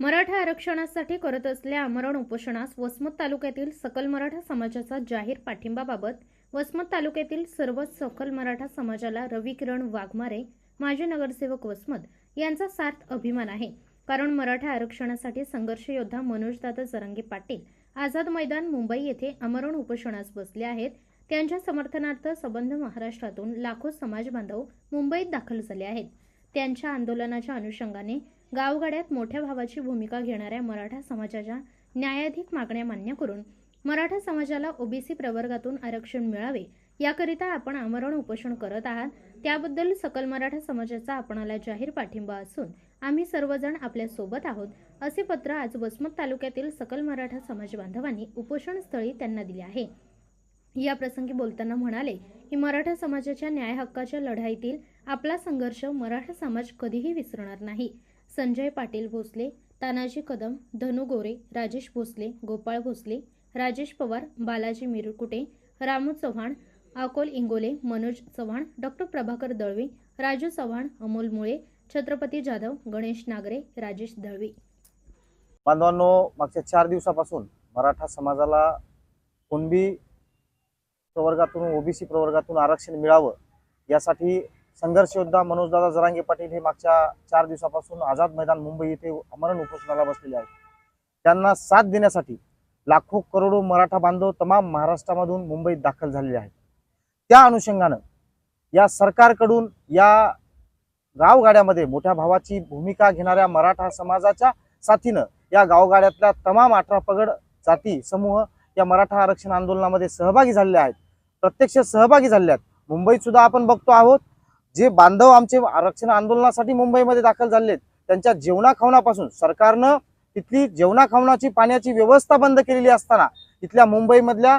मराठा आरक्षणासाठी करत असलेल्या आमरण उपोषणास वसमत तालुक्यातील सकल मराठा समाजाचा जाहीर पाठिंबाबाबत वसमत तालुक्यातील सर्व सकल मराठा समाजाला रवी किरण वाघमारे माजी नगरसेवक वसमत यांचा सार्थ अभिमान आहे. कारण मराठा आरक्षणासाठी संघर्ष योद्धा मनोजदादा जरांगे पाटील आझाद मैदान मुंबई येथे आमरण उपोषणास बसले आहेत. त्यांच्या समर्थनार्थ संबंध महाराष्ट्रातून लाखो समाज बांधव मुंबईत दाखल झाले आहेत. त्यांच्या आंदोलनाच्या अनुषंगाने गावगाड्यात मोठ्या भावाची भूमिका घेणाऱ्या मराठा समाजाच्या न्यायाधिक मागण्या मान्य करून मराठा समाजाला ओबीसी प्रवर्गातून आरक्षण मिळावे याकरिता आपण आमरण उपोषण करत आहात. त्याबद्दल सकल मराठा समाजाचा आपणाला जाहीर पाठिंबा असून आम्ही सर्वजण आपल्यासोबत आहोत असे पत्र आज वसमत तालुक्यातील सकल मराठा समाज बांधवांनी उपोषणस्थळी त्यांना दिले आहे. या प्रसंगी बोलताना म्हणाले की मराठा समाजाच्या न्याय हक्काच्या लढाईतील आपला संघर्ष मराठा समाज कधीही विसरणार नाही. संजय पाटील भोसले तानाजी कदम धनु गोरे राजेश भोसले गोपाळ भोसले राजेश पवार बालाजी मिरकुटे रामू चव्हाण अकोल इंगोले मनोज चव्हाण डॉक्टर प्रभाकर दळवे राजू चव्हाण अमोल मुळे छत्रपती जाधव गणेश नागरे राजेश दळवी. बांधवांनो मागच्या चार दिवसापासून मराठा समाजाला कुणबी प्रवर्गातून ओबीसी प्रवर्गातून आरक्षण मिळावं यासाठी संघर्ष योद्धा मनोजदादा जरांगे पाटील हे मागच्या चार दिवसापासून आझाद मैदान मुंबई येथे अमरण उपोषणाला बसलेले आहेत. त्यांना साथ देण्यासाठी लाखो करोडो मराठा बांधव तमाम महाराष्ट्रामधून मुंबईत दाखल झालेले आहेत. त्या अनुषंगानं या सरकारकडून या गावगाड्यामध्ये मोठ्या भावाची भूमिका घेणाऱ्या मराठा समाजाच्या साथीनं या गावगाड्यातल्या तमाम अठरा पगड जाती समूह या मराठा आरक्षण आंदोलनामध्ये सहभागी झालेले आहेत. प्रत्यक्ष सहभागी झाले आहेत. मुंबईत सुद्धा आपण बघतो आहोत. जे बांधव आमचे आरक्षण आंदोलनासाठी मुंबईमध्ये दाखल झाले आहेत त्यांच्या जेवणा खावणापासून सरकारनं तिथली जेवणा खावणाची पाण्याची व्यवस्था बंद केलेली असताना इथल्या मुंबईमधल्या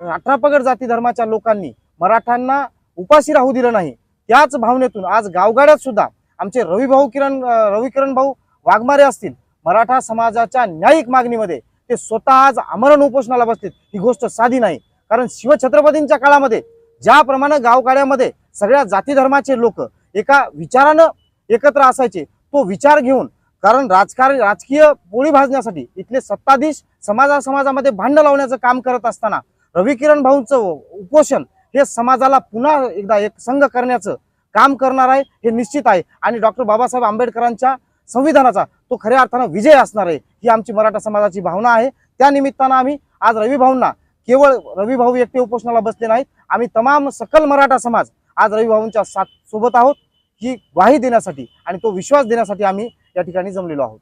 अठरा पगड जाती धर्माच्या लोकांनी मराठ्यांना उपाशी राहू दिलं नाही. त्याच भावनेतून आज गावगाड्यात सुद्धा आमचे रवी भाऊ किरण रविकिरण भाऊ वाघमारे असतील मराठा समाजाच्या न्यायिक मागणीमध्ये ते स्वतः आज आमरण उपोषणाला बसतील ही गोष्ट साधी नाही. कारण शिवछत्रपतींच्या काळामध्ये ज्याप्रमाणे गावगाड्यामध्ये सगळ्या जाती धर्माचे लोक एका विचारानं एकत्र असायचे तो विचार घेऊन. कारण राजकारण राजकीय पोळी भाजण्यासाठी इथले सत्ताधीश समाजा समाजामध्ये भांडण लावण्याचं काम करत असताना रवी किरण भाऊंचं उपोषण हे समाजाला पुन्हा एकदा एक संघ करण्याचं काम करणार आहे हे निश्चित आहे. आणि डॉक्टर बाबासाहेब आंबेडकरांच्या संविधानाचा तो खऱ्या अर्थानं विजय असणार आहे ही आमची मराठा समाजाची भावना आहे. त्या निमित्तानं आम्ही आज रवी भाऊंना केवळ रविभाऊ एकटे उपोषणाला बसले नाहीत. आम्ही तमाम सकल मराठा समाज आज रविभाऊंच्या साथ सोबत आहोत ही ग्वाही देण्यासाठी आणि तो विश्वास देण्यासाठी आम्ही या ठिकाणी जमलेलो आहोत.